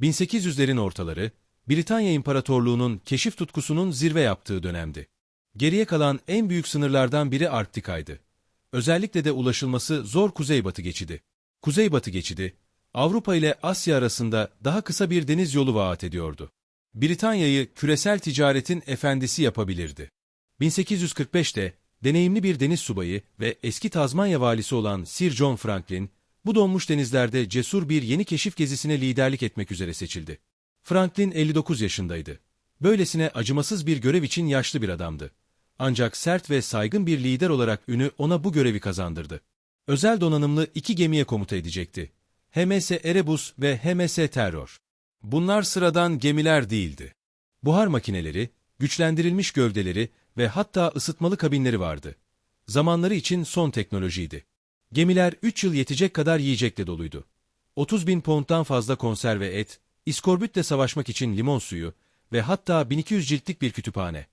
1800'lerin ortaları, Britanya İmparatorluğu'nun keşif tutkusunun zirve yaptığı dönemdi. Geriye kalan en büyük sınırlardan biri Arktika'ydı. Özellikle de ulaşılması zor Kuzeybatı geçidi. Kuzeybatı geçidi, Avrupa ile Asya arasında daha kısa bir deniz yolu vaat ediyordu. Britanya'yı küresel ticaretin efendisi yapabilirdi. 1845'te deneyimli bir deniz subayı ve eski Tazmanya valisi olan Sir John Franklin, bu donmuş denizlerde cesur bir yeni keşif gezisine liderlik etmek üzere seçildi. Franklin 59 yaşındaydı. Böylesine acımasız bir görev için yaşlı bir adamdı. Ancak sert ve saygın bir lider olarak ünü ona bu görevi kazandırdı. Özel donanımlı iki gemiye komuta edecekti. HMS Erebus ve HMS Terror. Bunlar sıradan gemiler değildi. Buhar makineleri, güçlendirilmiş gövdeleri ve hatta ısıtmalı kabinleri vardı. Zamanları için son teknolojiydi. Gemiler 3 yıl yetecek kadar yiyecekle doluydu. 30 bin pound'dan fazla konserve et, iskorbütle savaşmak için limon suyu ve hatta 1200 ciltlik bir kütüphane.